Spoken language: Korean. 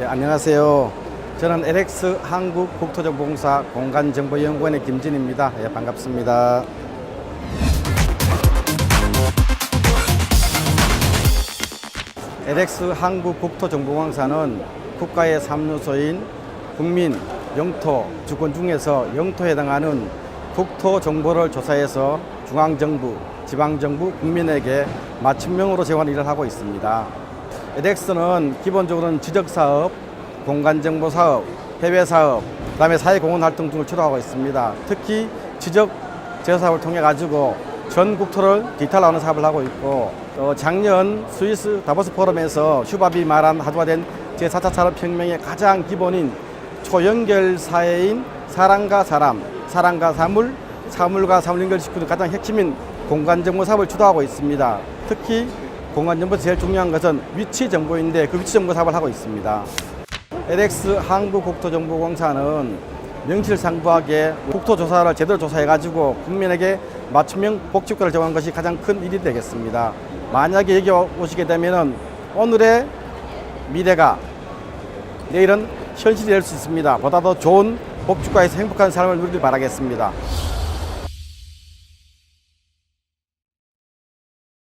예, 안녕하세요. 저는 LX 한국 국토정보공사 공간정보연구원의 김진입니다. 예, 반갑습니다. LX 한국 국토정보공사는 국가의 삼루소인 국민 영토 주권 중에서 영토에 해당하는 국토 정보를 조사해서 중앙정부, 지방정부, 국민에게 맞춤형으로 제공하는 일을 하고 있습니다. LX는 기본적으로는 지적사업, 공간정보사업, 해외사업, 그 다음에 사회공헌활동 등을 주로 하고 있습니다. 특히 지적 제사업을 통해 가지고 전 국토를 디지털화하는 사업을 하고 있고 어, 작년 스위스 다보스 포럼에서 슈밥이 말한 하도화된 제4차 산업혁명의 가장 기본인 초연결 사회인 사람과 사람, 사람과 사물, 사물과 사물 연결시키는 가장 핵심인 공간정보 사업을 주도하고 있습니다. 특히 공간정보에서 제일 중요한 것은 위치 정보인데 그 위치 정보 사업을 하고 있습니다. LX 한국국토정보공사는 명실상부하게 국토조사를 제대로 조사해가지고 국민에게 맞춤형 복지국가를 제공하는 것이 가장 큰 일이 되겠습니다. 만약에 여기 오시게 되면은 오늘의 미래가 내일은 현실이 될 수 있습니다. 보다 더 좋은 복지국가에서 행복한 삶을 누리길 바라겠습니다.